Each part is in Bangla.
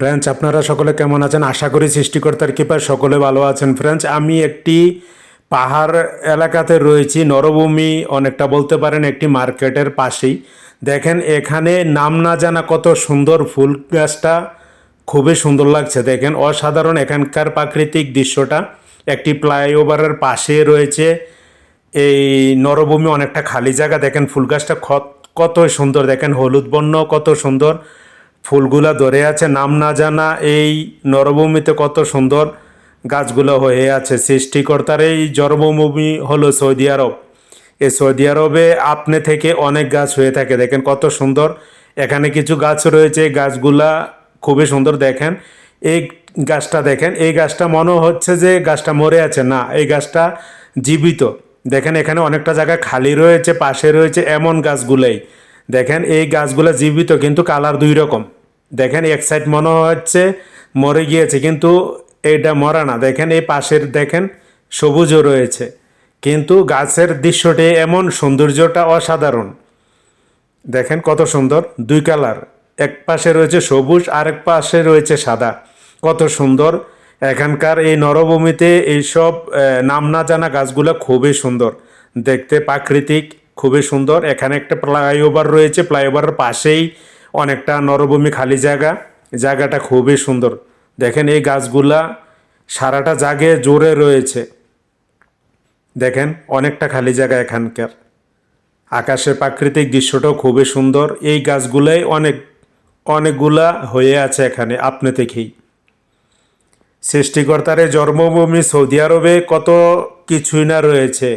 ফ্রেন্ডস আপনারা সকলে কেমন আছেন? আশা করি সৃষ্টিকর্তার কৃপায় সকলে ভালো আছেন। ফ্রেন্ডস আমি একটি পাহাড় এলাকাতে রয়েছি। নরভূমি অনেকটা বলতে পারেন একটি মার্কেটের পাশেই। দেখেন, এখানে নাম না জানা কত সুন্দর ফুল গাছটা খুবই সুন্দর লাগছে। দেখেন, অসাধারণ এখানকার প্রাকৃতিক দৃশ্যটা। একটি ফ্লাইওভারের পাশে রয়েছে। এই নরভূমি অনেকটা খালি জায়গা। দেখেন, ফুল গাছটা কত সুন্দর। দেখেন, হলুদ বর্ণ কত সুন্দর। ফুলগুলা ধরে আছে, নাম না জানা এই নরভূমিতে কত সুন্দর গাছগুলো হয়ে আছে। সৃষ্টিকর্তার এই জন্মভূমি হলো সৌদি আরব। এই সৌদি আরবে আপনি থেকে অনেক গাছ হয়ে থাকে। দেখেন কত সুন্দর। এখানে কিছু গাছ রয়েছে গাছগুলা খুবই সুন্দর দেখেন। এই গাছটা দেখেন, এই গাছটা মনে হচ্ছে যে গাছটা মরে আছে। না, এই গাছটা জীবিত। দেখেন এখানে অনেকটা জায়গা খালি রয়েছে, পাশে রয়েছে এমন গাছগুলোই। দেখেন, এই গাছগুলো জীবিত, কিন্তু কালার দুই রকম। দেখেন, এক সাইড মনে হচ্ছে মরে গিয়েছে, কিন্তু এটা মরা না। দেখেন, এই পাশের, দেখেন, সবুজও রয়েছে। কিন্তু গাছের দৃশ্যটি এমন, সৌন্দর্যটা অসাধারণ। দেখেন, কত সুন্দর, দুই কালার। এক পাশে রয়েছে সবুজ, আরেক পাশে রয়েছে সাদা। কত সুন্দর, এখানকার এই নরভূমিতে এইসব নাম না জানা গাছগুলো খুবই সুন্দর। দেখতে প্রাকৃতিক খুবই সুন্দর। এখানে একটা ফ্লাইওভার রয়েছে। ফ্লাইওভারের পাশেই অনেকটা নরভূমি খালি জায়গা। জায়গাটা খুবই সুন্দর। দেখেন এই গাছগুলা সারাটা জাগে জোরে রয়েছে। দেখেন, অনেকটা খালি জায়গা এখানকার। আকাশের প্রাকৃতিক দৃশ্যটাও খুবই সুন্দর। এই গাছগুলাই অনেক, অনেকগুলা হয়ে আছে এখানে, আপনি থেকেই সৃষ্টিকর্তার জন্মভূমি সৌদি আরবে কত কিছুই না রয়েছে,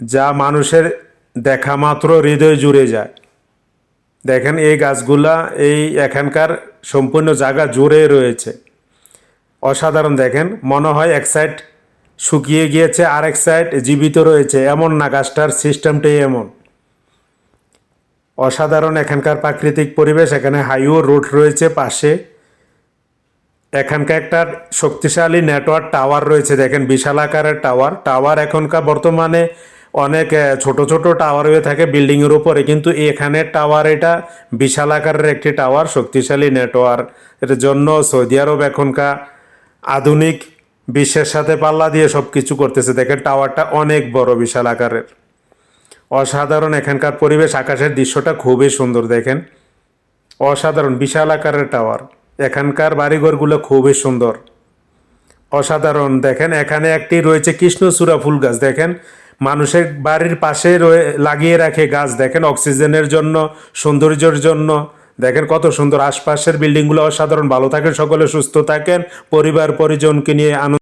যা মানুষের দেখা মাত্র হৃদয় জুড়ে যায়। দেখেন এই গাছগুলা, এই এখানকার সম্পূর্ণ জায়গা জুড়ে রয়েছে। অসাধারণ দেখেন, মনে হয় এক সাইড শুকিয়ে গিয়েছে আর এক সাইড জীবিত রয়েছে। এমন না, গাছটার সিস্টেমটাই এমন। অসাধারণ এখানকার প্রাকৃতিক পরিবেশ, এখানে হাইওয়ে রোড রয়েছে পাশে। এখানকার একটা শক্তিশালী নেটওয়ার্ক টাওয়ার রয়েছে, দেখেন বিশাল আকারের টাওয়ার টাওয়ার এখনকার বর্তমানে অনেক ছোট ছোট টাওয়ার হয়ে থাকে বিল্ডিংয়ের উপরে, কিন্তু এখানে টাওয়ার এটা বিশাল আকারের একটি টাওয়ার শক্তিশালী নেটওয়ার্ক এর জন্য সৌদি আরব এখনকার আধুনিক বিশ্বের সাথে পাল্লা দিয়ে সব কিছু করতেছে। দেখেন টাওয়ারটা অনেক বড়, বিশাল আকারের। অসাধারণ এখানকার পরিবেশ, আকাশের দৃশ্যটা খুবই সুন্দর, দেখেন। অসাধারণ, বিশাল আকারের টাওয়ার এখানকার বাড়িঘরগুলো খুবই সুন্দর। অসাধারণ, দেখেন, এখানে একটি রয়েছে কৃষ্ণচূড়া ফুল গাছ, দেখেন। মানুষের বাড়ির পাশে লাগিয়ে রাখে গাছ। দেখেন অক্সিজেনের জন্য, সৌন্দর্যের জন্য। দেখেন কত সুন্দর। আশপাশের বিল্ডিংগুলো অসাধারণ। ভালো থাকেন সকলে, সুস্থ থাকেন। পরিবার, পরিজনকে নিয়ে আনন্দ